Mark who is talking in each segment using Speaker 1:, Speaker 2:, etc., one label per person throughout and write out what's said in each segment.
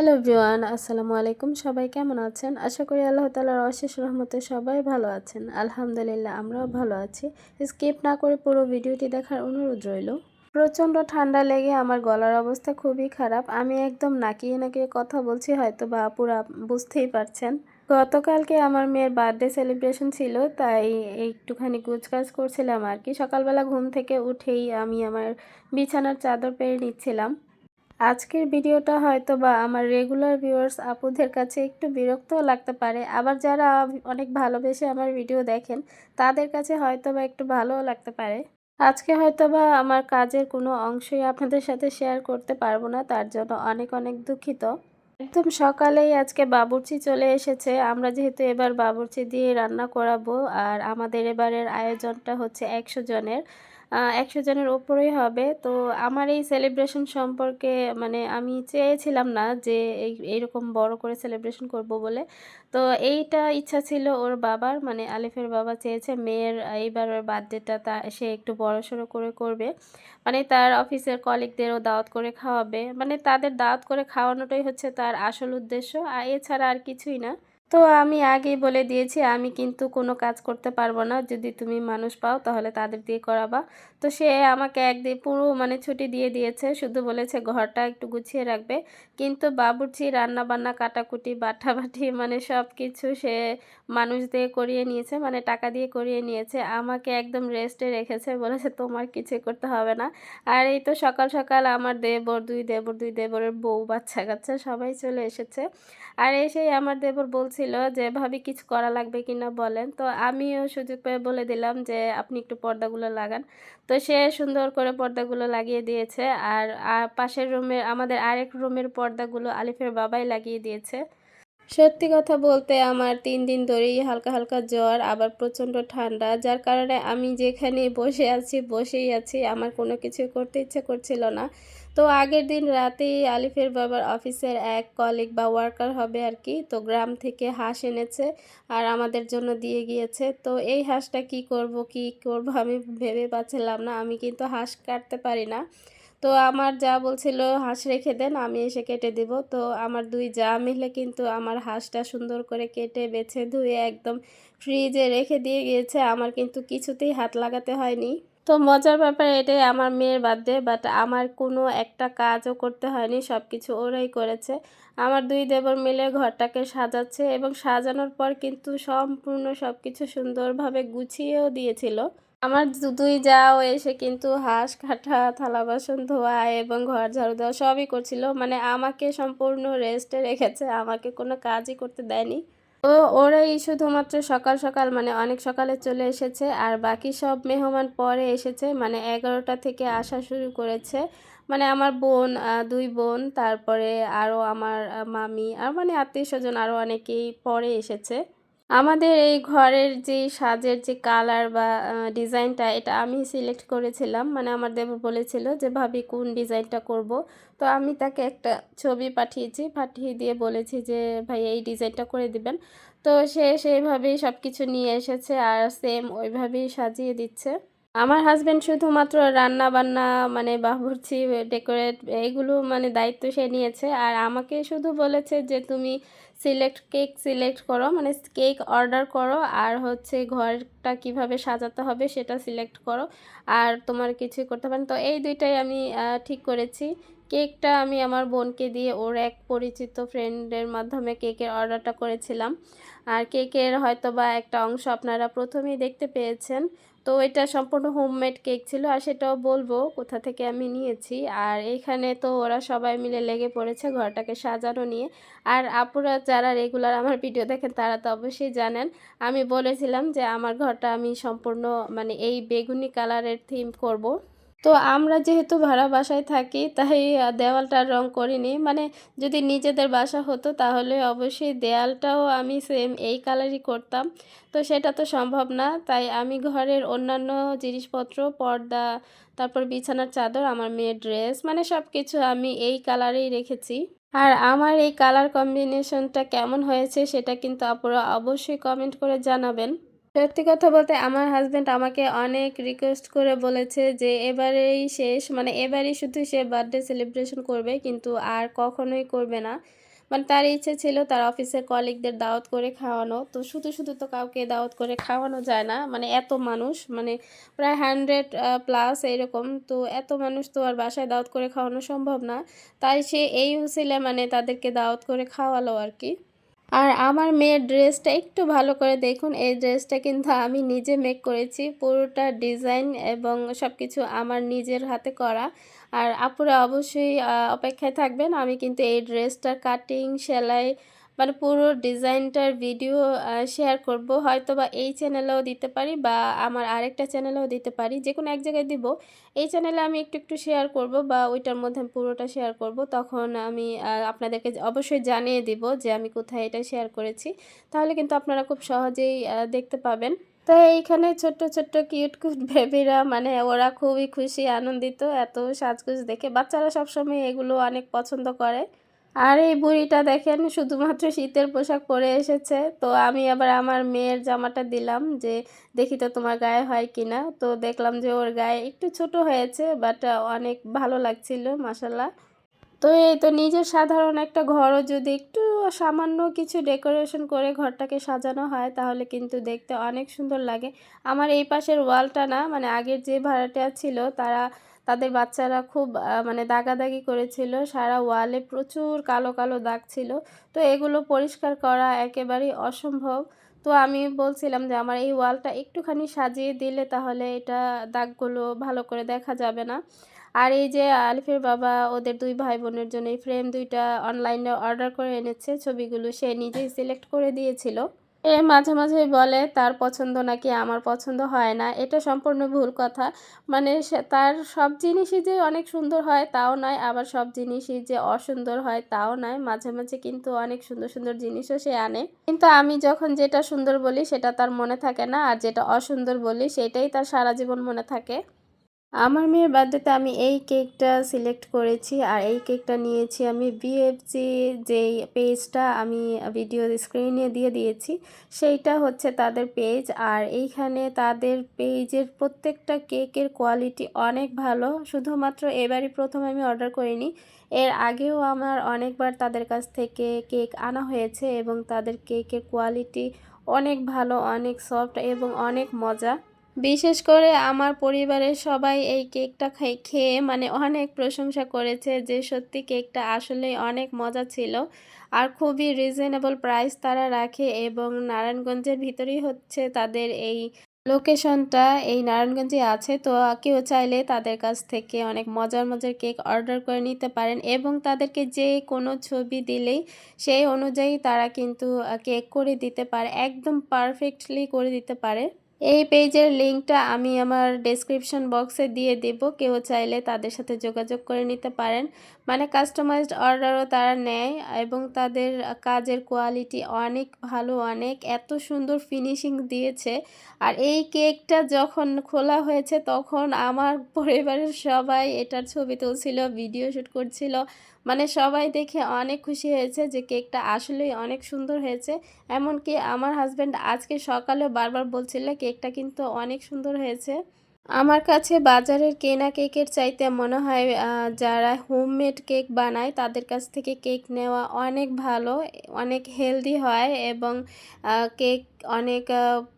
Speaker 1: Hello everyone, আসসালামু আলাইকুম। সবাই কেমন আছেন? আশা করি আল্লাহ তালার অশেষ রহমতে সবাই ভালো আছেন। আলহামদুলিল্লাহ, আমরাও ভালো আছি। স্কিপ না করে পুরো ভিডিওটি দেখার অনুরোধ রইল। প্রচণ্ড ঠান্ডা লেগে আমার গলার অবস্থা খুবই খারাপ। আমি একদম নাকিয়ে নাকিয়ে কথা বলছি হয়তো বা পুরা বুঝতেই পারছেন। গতকালকে আমার মেয়ের বার্থডে সেলিব্রেশন ছিল, তাই একটুখানি কুচকাজ করছিলাম আর কি। সকালবেলা ঘুম থেকে উঠেই আমি আমার বিছানার চাদর পেরে নিচ্ছিলাম। আজকের ভিডিওটা হয়তো বা আমার রেগুলার ভিউয়ার্স আপুদের কাছে একটু বিরক্তও লাগতে পারে। আবার যারা অনেক ভালোবেসে আমার ভিডিও দেখেন, তাদের কাছে হয়তো বা একটু ভালোও লাগতে পারে। আজকে হয়তো বা আমার কাজের কোনো অংশই আপনাদের সাথে শেয়ার করতে পারব না, তার জন্য অনেক অনেক দুঃখিত। একদম সকালেই আজকে বাবুর্চি চলে এসেছে। আমরা যেহেতু এবার বাবুর্চি দিয়ে রান্না করাবো, আর আমাদের এবারের আয়োজনটা হচ্ছে একশো জনের। একশো জনের ওপরেই হবে। তো আমার এই সেলিব্রেশন সম্পর্কে মানে আমি চেয়েছিলাম না যে এই, এইরকম বড় করে সেলিব্রেশন করব বলে। তো এইটা ইচ্ছা ছিল ওর বাবার মানে আলিফের বাবা চেয়েছে মেয়ের, এইবার ওর বার্থডেটা তা, সে একটু বড়সড় করে করবে। মানে তার অফিসের কলিগদেরও দাওয়াত করে খাওয়াবে। মানে তাদের দাওয়াত করে খাওয়ানোটাই হচ্ছে তার আসল উদ্দেশ্য। আর এছাড়া আর কিছুই না। তো আমি আগেই বলে দিয়েছি, আমি কিন্তু কোনো কাজ করতে পারব না। যদি তুমি মানুষ পাও, তাহলে তাদের দিয়ে করাবা। তো সে আমাকে একদিন পুরো মানে ছুটি দিয়ে দিয়েছে, শুধু বলেছে ঘরটা একটু গুছিয়ে রাখবে। কিন্তু বাবুর্চি রান্না বান্না কাটাকুটি, বাটাবাটি মানে সব কিছু সে মানুষ দিয়ে করিয়ে নিয়েছে মানে টাকা দিয়ে করিয়ে নিয়েছে। আমাকে একদম রেস্টে রেখেছে, বলেছে তোমার কিছু করতে হবে না। আর এই তো সকাল সকাল আমার দেবর, দুই দেবর, দুই দেবরের বউ বাচ্চা কাচ্চা সবাই চলে এসেছে। আর এসেই আমার দেবর বলছিল যে, ভাবি কিছু করা লাগবে কিনা বলেন। তো আমিও সুযোগ পেয়ে বলে দিলাম যে, আপনি একটু পর্দাগুলো লাগান। তো সে সুন্দর করে পর্দাগুলো লাগিয়ে দিয়েছে। আর পাশের রুমের আমাদের আরেক রুমের পর্দাগুলো আলিফের বাবাই লাগিয়ে দিয়েছে। সত্যি কথা বলতে আমার তিন দিন ধরেই হালকা হালকা জ্বর, আবার প্রচণ্ড ঠান্ডা, যার কারণে আমি যেখানে বসে আছি, বসেই আছি। আমার কোনো কিছু করতে ইচ্ছে করছিল না। তো আগের দিন রাতেই আলিফের বাবার অফিসের এক কলিগ বা ওয়ার্কার হবে আর কি, তো গ্রাম থেকে হাঁস এনেছে আর আমাদের জন্য দিয়ে গিয়েছে। তো এই হাঁসটা কি করব কি করব আমি ভেবে পাচ্ছিলাম না, আমি কিন্তু হাঁস কাটতে পারি না। তো আমার যা বলছিল, হাঁস রেখে দেন, আমি এসে কেটে দিব। তো আমার দুই যা মিলে কিন্তু আমার হাঁসটা সুন্দর করে কেটে, বেছে, ধুয়ে একদম ফ্রিজে রেখে দিয়ে গিয়েছে। আমার কিন্তু কিছুতেই হাত লাগাতে হয়নি। তো মজার ব্যাপার এটাই, আমার মেয়ের বার্থডে বাট আমার কোনো একটা কাজও করতে হয়নি সব কিছু ওরাই করেছে। আমার দুই দেবর মিলে ঘরটাকে সাজাচ্ছে এবং সাজানোর পর কিন্তু সম্পূর্ণ সব কিছু সুন্দরভাবে গুছিয়েও দিয়েছিল। আমার দুই যাও এসে কিন্তু হাঁস, কাটা, থালা বাসন, ধোয়া এবং ঘর ঝাড়ু দেওয়া সবই করছিল। মানে আমাকে সম্পূর্ণ রেস্টে রেখেছে, আমাকে কোনো কাজই করতে দেয়নি। তো ওরাই শুধুমাত্র সকাল সকাল মানে অনেক সকালে চলে এসেছে আর বাকি সব মেহমান পরে এসেছে মানে এগারোটা থেকে আসা শুরু করেছে। মানে আমার বোন দুই বোন, তারপরে আরও আমার মামি, আর মানে আত্মীয় স্বজন আরও অনেকেই পরে এসেছে। আমাদের এই ঘরের যে সাজের যে কালার বা ডিজাইনটা, এটা আমি সিলেক্ট করেছিলাম। মানে আমার দেব বলেছিল যে, ভাবি, কোন ডিজাইনটা করব? তো আমি তাকে একটা ছবি পাঠিয়েছি। পাঠিয়ে দিয়ে বলেছি যে, ভাই, এই ডিজাইনটা করে দিবেন। তো সে সেইভাবেই সব কিছু নিয়ে এসেছে আর সেম ওইভাবেই সাজিয়ে দিচ্ছে। আমার হাজব্যান্ড শুধুমাত্র রান্না বান্না মানে বাবুর্চি ডেকোরেট এইগুলো মানে দায়িত্ব সে নিয়েছে। আর আমাকে শুধু বলেছে যে, তুমি সিলেক্ট কেক সিলেক্ট করো মানে কেক অর্ডার করো, আর হচ্ছে ঘরটা কীভাবে সাজাতে হবে সেটা সিলেক্ট করো, আর তোমার কিছুই করতে পারেন তো এই দুইটাই আমি ঠিক করেছি। কেকটা আমি আমার বোনকে দিয়ে ওর এক পরিচিত ফ্রেন্ডের মাধ্যমে কেকের অর্ডারটা করেছিলাম। আর কেকের হয়তো বা একটা অংশ আপনারা প্রথমেই দেখতে পেয়েছেন। তো এটা সম্পূর্ণ হোমমেড কেক ছিল আর সেটাও বলব কোথা থেকে আমি নিয়েছি। আর এখানে তো ওরা সবাই মিলে লেগে পড়েছে ঘরটাকে সাজানো নিয়ে। আর আপুরা যারা রেগুলার আমার ভিডিও দেখেন তারা তো অবশ্যই জানেন। আমি বলেছিলাম যে আমার ঘরটা আমি সম্পূর্ণ মানে এই বেগুনি কালারের থিম করব। তো আমরা যেহেতু ভাড়া বাসায় থাকি, তাই দেওয়ালটার রং করিনি। মানে যদি নিজেদের বাসা হতো, তাহলে অবশ্যই দেয়ালটাও আমি সেম এই কালারই করতাম। তো সেটা তো সম্ভব না। তাই আমি ঘরের অন্যান্য জিনিসপত্র, পর্দা, তারপর বিছানার চাদর, আমার মেয়ের ড্রেস মানে সব কিছু আমি এই কালারেই রেখেছি। আর আমার এই কালার কম্বিনেশনটা কেমন হয়েছে, সেটা কিন্তু আপনারা অবশ্যই কমেন্ট করে জানাবেন। সত্যি কথা বলতে আমার হাজব্যান্ড আমাকে অনেক রিকোয়েস্ট করে বলেছে যে এবারেই শেষ মানে এবারেই শুধু সে বার্থডে সেলিব্রেশন করবে, কিন্তু আর কখনোই করবে না। মানে তার ইচ্ছে ছিল তার অফিসের কলিগদের দাওয়াত করে খাওয়ানো, তো শুধু শুধু তো কাউকে দাওয়াত করে খাওয়ানো যায় না মানে এত মানুষ মানে প্রায় হান্ড্রেড প্লাস এইরকম তো এত মানুষ তো আর বাসায় দাওয়াত করে খাওয়ানো সম্ভব না। তাই সে এই উসিলে মানে তাদেরকে দাওয়াত করে খাওয়ালো আর কি। আর আমার মেয়ের ড্রেসটা একটু ভালো করে দেখুন। এই ড্রেসটা কিন্তু আমি নিজে মেক করেছি। পুরোটা ডিজাইন এবং সব কিছু আমার নিজের হাতে করা। আর আপুরা অবশ্যই অপেক্ষায় থাকবেন। আমি কিন্তু এই ড্রেসটার কাটিং সেলাই মানে পুরো ডিজাইনটার ভিডিও শেয়ার করব। হয়তো বা এই চ্যানেলেও দিতে পারি বা আমার আরেকটা চ্যানেলেও দিতে পারি। যে কোনো এক জায়গায় দিব। এই চ্যানেলে আমি একটু একটু শেয়ার করব বা ওইটার মধ্যে পুরোটা শেয়ার করব। তখন আমি আপনাদেরকে অবশ্যই জানিয়ে দিব যে আমি কোথায় এটা শেয়ার করেছি। তাহলে কিন্তু আপনারা খুব সহজেই দেখতে পাবেন। তো এইখানে ছোট্ট ছোট্ট কিউট কিউট বেবিরা মানে ওরা খুবই খুশি, আনন্দিত, এত সাজগুজ দেখে। বাচ্চারা সবসময় এগুলো অনেক পছন্দ করে। আর এই বুড়িটা দেখেন শুধুমাত্র শীতের পোশাক পরে এসেছে। তো আমি আবার আমার মেয়ের জামাটা দিলাম যে, দেখি তো তোমার গায়ে হয় কিনা তো দেখলাম যে ওর গায়ে একটু ছোট হয়েছে বাট অনেক ভালো লাগছিল মাসাল্লাহ তো এই তো নিজের সাধারণ একটা ঘরও যদি একটু সামান্য কিছু ডেকোরেশন করে ঘরটাকে সাজানো হয়, তাহলে কিন্তু দেখতে অনেক সুন্দর লাগে। আমার এই পাশের ওয়ালটা না মানে আগের যে ভাড়াটা ছিল, তারা তাদের বাচ্চারা খুব মানে দাগাদাগি করেছিল। সারা ওয়ালে প্রচুর কালো কালো দাগ ছিল। তো এগুলো পরিষ্কার করা একেবারেই অসম্ভব। তো আমি বলছিলাম যে, আমার এই ওয়ালটা একটুখানি সাজিয়ে দিলে তাহলে এটা দাগগুলো ভালো করে দেখা যাবে না। আর এই যে আলিফের বাবা, ওদের দুই ভাই বোনের জন্য এই ফ্রেম দুইটা অনলাইনে অর্ডার করে এনেছে। ছবিগুলো সে নিজেই সিলেক্ট করে দিয়েছিল। এ মাঝে মাঝে বলে, তার পছন্দ নাকি আমার পছন্দ হয় না? এটা সম্পূর্ণ ভুল কথা। মানে তার সব জিনিসই যে অনেক সুন্দর হয় তাও নয়, আবার সব জিনিসই যে অসুন্দর হয় তাও নয়। মাঝে মাঝে কিন্তু অনেক সুন্দর সুন্দর জিনিসও সে আনে। কিন্তু আমি যখন যেটা সুন্দর বলি সেটা তার মনে থাকে না, আর যেটা অসুন্দর বলি সেটাই তার সারা জীবন মনে থাকে। আমার মেয়ের বার্থডেতে আমি এই কেকটা সিলেক্ট করেছি আর এই কেকটা নিয়েছি আমি বিএফজি যেই পেজটা আমি ভিডিও স্ক্রিনে দিয়ে দিয়েছি, সেইটা হচ্ছে তাদের পেজ। আর এইখানে তাদের পেজের প্রত্যেকটা কেকের কোয়ালিটি অনেক ভালো, শুধুমাত্র এবারই প্রথম আমি অর্ডার করিনি। এর আগেও আমার অনেকবার তাদের কাছ থেকে কেক আনা হয়েছে এবং তাদের কেকের কোয়ালিটি অনেক ভালো, অনেক সফট এবং অনেক মজা। বিশেষ করে আমার পরিবারের সবাই এই কেকটা খেয়ে মানে অনেক প্রশংসা করেছে যে সত্যি কেকটা আসলে অনেক মজা ছিল। আর খুবই রিজনেবল প্রাইস তারা রাখে এবং নারায়ণগঞ্জের ভিতরেই হচ্ছে তাদের এই লোকেশনটা এই নারায়ণগঞ্জে আছে। তো কেউ চাইলে তাদের কাছ থেকে অনেক মজার মজার কেক অর্ডার করে নিতে পারেন এবং তাদেরকে যে কোনো ছবি দিলেই সেই অনুযায়ী তারা কিন্তু কেক করে দিতে পারে, একদম পারফেক্টলি করে দিতে পারে। এই পেজের লিঙ্কটা আমি আমার ডেসক্রিপশন বক্সে দিয়ে দেব। কেউ চাইলে তাদের সাথে যোগাযোগ করে নিতে পারেন। মানে কাস্টমাইজড অর্ডারও তারা নেয় এবং তাদের কাজের কোয়ালিটি অনেক ভালো, অনেক এত সুন্দর ফিনিশিং দিয়েছে। আর এই কেকটা যখন খোলা হয়েছে তখন আমার পরিবারের সবাই এটার ছবি তুলছিল ভিডিও শ্যুট করছিল। মানে সবাই দেখে অনেক খুশি হয়েছে যে কেকটা আসলেই অনেক সুন্দর হয়েছে। এমনকি আমার হাজব্যান্ড আজকে সকালেও বারবার বলছিল কেকটা কিন্তু অনেক সুন্দর হয়েছে। আমার কাছে বাজারের কেনা কেকের চাইতে মনে হয় যারা হোমমেড কেক বানায় তাদের কাছ থেকে কেক নেওয়া অনেক ভালো, অনেক হেলদি হয় এবং কেক অনেক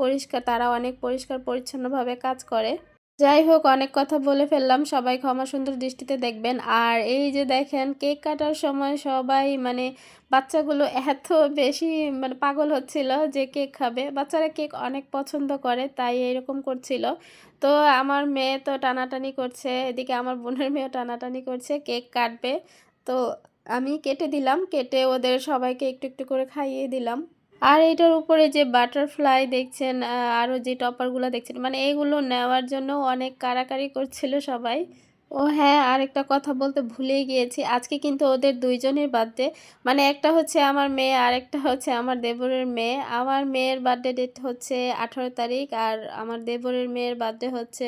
Speaker 1: পরিষ্কার, তারা অনেক পরিষ্কার পরিচ্ছন্নভাবে কাজ করে। যাই হোক, অনেক কথা বলে ফেললাম। সবাই ক্ষমা সুন্দর দৃষ্টিতে দেখবেন। আর এই যে দেখেন, কেক কাটার সময় সবাই মানে বাচ্চাগুলো এত বেশি মানে পাগল হচ্ছিল যে কেক খাবে। বাচ্চারা কেক অনেক পছন্দ করে, তাই এরকম করছিল। তো আমার মেয়ে তো টানাটানি করছে, এদিকে আমার বোনের মেয়েও টানাটানি করছে, কেক কাটবে। তো আমি কেটে দিলাম, কেটে ওদের সবাইকে একটু একটু করে খাইয়ে দিলাম। আর এটার উপরে যে বাটারফ্লাই দেখছেন আরও যে টপারগুলো দেখছেন মানে এগুলো নেওয়ার জন্য অনেক কারাকারি করছিল সবাই। ও হ্যাঁ আরেকটা কথা বলতে ভুলেই গিয়েছি। আজকে কিন্তু ওদের দুইজনের বার্থডে মানে একটা হচ্ছে আমার মেয়ে আর একটা হচ্ছে আমার দেবরের মেয়ে। আমার মেয়ের বার্থডে ডেট হচ্ছে আঠারো তারিখ আর আমার দেবরের মেয়ের বার্থডে হচ্ছে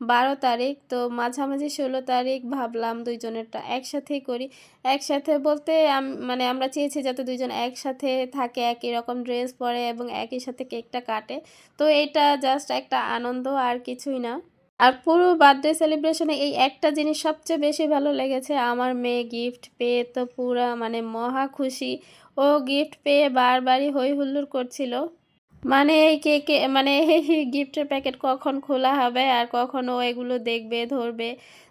Speaker 1: বারো তারিখ। তো মাঝামাঝি ষোলো তারিখ ভাবলাম দুইজনেরটা একসাথেই করি। একসাথে বলতে মানে আমরা চেয়েছি যাতে দুইজন একসাথে থাকে, একই রকম ড্রেস পরে এবং একই সাথে কেকটা কাটে। তো এটা জাস্ট একটা আনন্দ আর কিছুই না। আর পুরো বার্থডে সেলিব্রেশনে এই একটা জিনিস সবচেয়ে বেশি ভালো লেগেছে, আমার মেয়ে গিফট পেয়ে তো পুরা মানে মহা খুশি। ও গিফট পেয়ে বারবারই হই হুল্লোড় করছিল। মানে এই কেকে মানে এই গিফটের প্যাকেট কখন খোলা হবে আর কখন ও এগুলো দেখবে, ধরবে।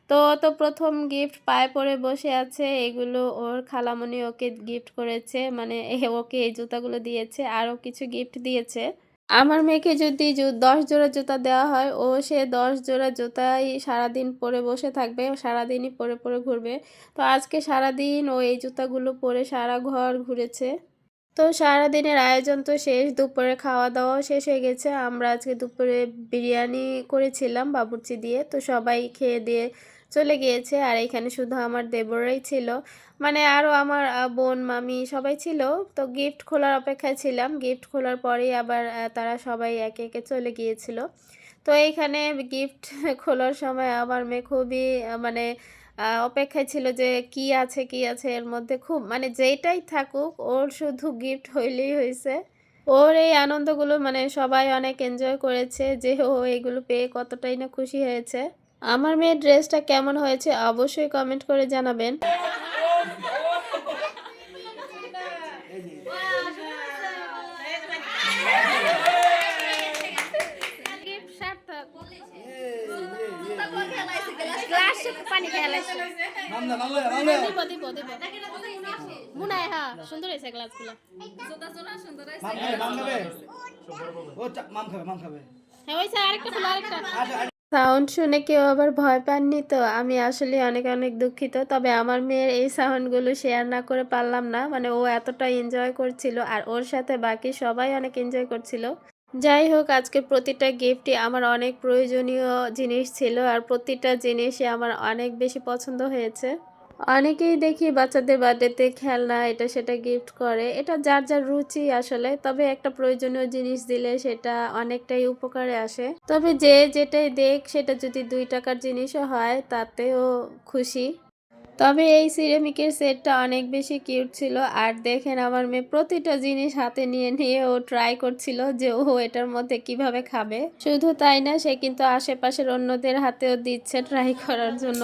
Speaker 1: তো তো প্রথম গিফট পায়ে পড়ে বসে আছে, এগুলো ওর খালামণি ওকে গিফট করেছে মানে ওকে এই জুতাগুলো দিয়েছে, আরও কিছু গিফট দিয়েছে। আমার মেয়েকে যদি দশ জোড়া জুতা দেওয়া হয়, ও সে দশ জোড়া জুতাই সারাদিন পরে বসে থাকবে, সারাদিনই পরে পরে ঘুরবে। তো আজকে সারাদিন ও এই জুতাগুলো পরে সারা ঘর ঘুরেছে। তো সারাদিনের আয়োজন তো শেষ দুপুরে খাওয়া দাওয়াও শেষ হয়ে গেছে। আমরা আজকে দুপুরে বিরিয়ানি করেছিলাম বাবুর্চি দিয়ে। তো সবাই খেয়ে দিয়ে চলে গিয়েছে। আর এখানে শুধু আমার দেবরাই ছিল। মানে আরও আমার বোন, মামি সবাই ছিল। তো গিফট খোলার অপেক্ষায় ছিলাম। গিফট খোলার পরেই আবার তারা সবাই একে একে চলে গিয়েছিল। তো এইখানে গিফট খোলার সময় আমার মেয়ে খুবই মানে অপেক্ষায় ছিল যে কি আছে কি আছে এর মধ্যে খুব মানে যেটাই থাকুক, ওর শুধু গিফট হইলেই হয়েছে ওর এই আনন্দগুলো মানে সবাই অনেক এনজয় করেছে যে ও এগুলো পেয়ে কতটাই না খুশি হয়েছে। আমার মেয়ের ড্রেসটা কেমন হয়েছে অবশ্যই কমেন্ট করে জানাবেন। হ্যাঁ সুন্দর হয়েছে গ্লাসগুলো
Speaker 2: মাম খাবে। ও মাম খাবে মাম খাবে।
Speaker 1: হ্যাঁ ওইসে আরেকটা আরেকটা।
Speaker 2: আচ্ছা আচ্ছা।
Speaker 1: সাউন্ড শুনে কেউ আবার ভয় পাননি তো? আমি আসলে অনেক অনেক দুঃখিত। তবে আমার মেয়ের এই সাউন্ডগুলো শেয়ার না করে পারলাম না। মানে ও এতটা এনজয় করছিল আর ওর সাথে বাকি সবাই অনেক এনজয় করছিল। যাই হোক, আজকে প্রতিটা গিফটই আমার অনেক প্রয়োজনীয় জিনিস ছিল আর প্রতিটা জিনিসই আমার অনেক বেশি পছন্দ হয়েছে। অনেকেই দেখি বাচ্চাদের বার্থডেতে খেলনা, এটা সেটা গিফট করে। এটা যার যার রুচি আসলে, তবে একটা প্রয়োজনীয় জিনিস দিলে সেটা অনেকটাই উপকারে আসে। তবে যে যেটাই দেখ, সেটা যদি দুই টাকার জিনিসও হয়, তাতেও খুশি। তবে এই সিরামিকের সেটটা অনেক বেশি কিউট ছিল। আর দেখেন আমার মেয়ে প্রতিটা জিনিস হাতে নিয়ে নিয়ে ও ট্রাই করছিল যে ও এটার মধ্যে কীভাবে খাবে। শুধু তাই না, সে কিন্তু আশেপাশের অন্যদের হাতেও দিচ্ছে ট্রাই করার জন্য।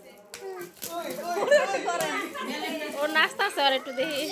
Speaker 2: ও
Speaker 1: নাস্তা আছে আর একটু দেখি।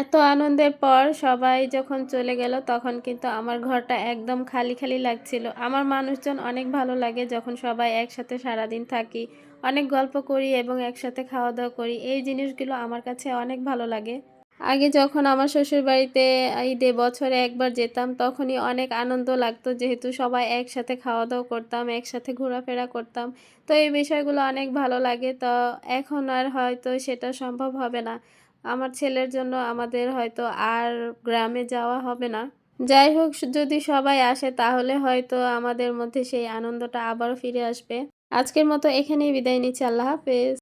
Speaker 1: এত আনন্দের পর সবাই যখন চলে গেল, তখন কিন্তু আমার ঘরটা একদম খালি খালি লাগছিল। আমার মানুষজন অনেক ভালো লাগে যখন সবাই একসাথে সারাদিন থাকি, অনেক গল্প করি এবং একসাথে খাওয়া দাওয়া করি। এই জিনিসগুলো আমার কাছে অনেক ভালো লাগে। আগে যখন আমার শ্বশুর বাড়িতে ঈদে বছরে একবার যেতাম, তখনই অনেক আনন্দ লাগতো। যেহেতু সবাই একসাথে খাওয়া দাওয়া করতাম, একসাথে ঘোরাফেরা করতাম, তো এই বিষয়গুলো অনেক ভালো লাগে। তো এখন আর হয়তো সেটা সম্ভব হবে না। আমার ছেলের জন্য আমাদের হয়তো আর গ্রামে যাওয়া হবে না। যাই হোক, যদি সবাই আসে, তাহলে হয়তো আমাদের মধ্যে সেই আনন্দটা আবারও ফিরে আসবে। আজকের মতো এখানেই বিদায় নিচ্ছি। আল্লাহ হাফেজ।